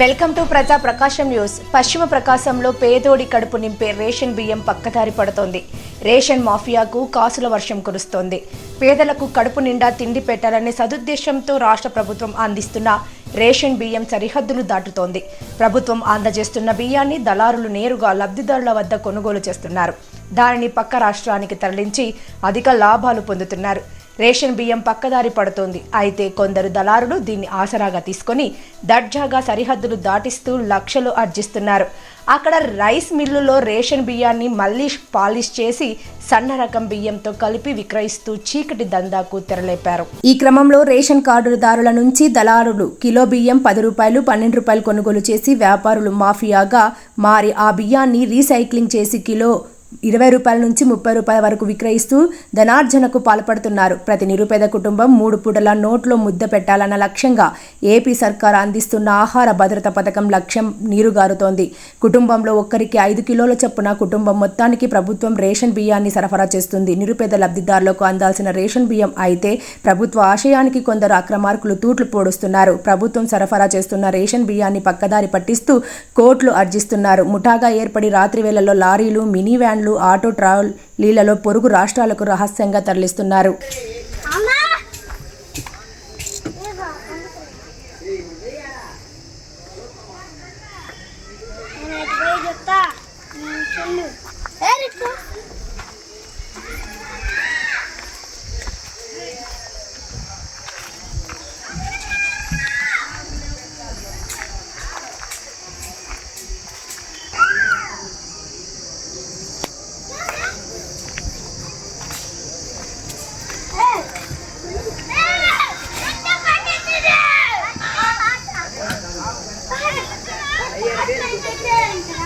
Welcome to ప్రజా ప్రకాశం news. పశ్చిమ ప్రకాశంలో పేదోడి కడుపు నింపే రేషన్ బియ్యం పక్కదారి పడుతోంది. రేషన్ మాఫియాకు కాసుల వర్షం కురుస్తోంది. పేదలకు కడుపు నిండా తిండి పెట్టాలనే సదుద్దేశంతో రాష్ట్ర ప్రభుత్వం అందిస్తున్న రేషన్ బియ్యం సరిహద్దులు దాటుతోంది. ప్రభుత్వం అందజేస్తున్న బియ్యాన్ని దళారులు నేరుగా లబ్ధిదారుల వద్ద కొనుగోలు చేస్తున్నారు. దానిని పక్క రాష్ట్రానికి తరలించి అధిక లాభాలు పొందుతున్నారు. రేషన్ బియ్యం పక్కదారి పడుతోంది. అయితే కొందరు దళారులు దీన్ని ఆసరాగా తీసుకొని దర్జాగా సరిహద్దులు దాటిస్తూ లక్షలు అర్జిస్తున్నారు. అక్కడ రైస్ మిల్లులో రేషన్ బియ్యాన్ని మళ్ళీ పాలిష్ చేసి సన్న రకం బియ్యంతో కలిపి విక్రయిస్తూ చీకటి దందాకు తెరలేపారు. ఈ క్రమంలో రేషన్ కార్డుదారుల నుంచి దళారులు కిలో బియ్యం పది రూపాయలు పన్నెండు రూపాయలు కొనుగోలు చేసి వ్యాపారులు మాఫియాగా మారి ఆ బియ్యాన్ని రీసైక్లింగ్ చేసి కిలో ఇరవై రూపాయల నుంచి ముప్పై రూపాయల వరకు విక్రయిస్తూ ధనార్జనకు పాల్పడుతున్నారు. ప్రతి నిరుపేద కుటుంబం మూడు పూటల నోట్లో ముద్ద పెట్టాలన్న లక్ష్యంగా ఏపీ సర్కార్ అందిస్తున్న ఆహార భద్రత పథకం లక్ష్యం నీరుగారుతోంది. కుటుంబంలో ఒక్కరికి ఐదు కిలోల చొప్పున కుటుంబం మొత్తానికి ప్రభుత్వం రేషన్ బియ్యాన్ని సరఫరా చేస్తుంది. నిరుపేద లబ్ధిదారులకు అందాల్సిన రేషన్ బియ్యం అయితే ప్రభుత్వ ఆశయానికి కొందరు అక్రమార్కులు తూట్లు పోడుస్తున్నారు. ప్రభుత్వం సరఫరా చేస్తున్న రేషన్ బియ్యాన్ని పక్కదారి పట్టిస్తూ కోట్లు అర్జిస్తున్నారు. ముఠాగా ఏర్పడి రాత్రి వేళల్లో లారీలు మినీ వ్యాన్ వ్యాన్లు ఆటో ట్రాలీలలో పొరుగు రాష్ట్రాలకు రహస్యంగా తరలిస్తున్నారు. చెల్లు.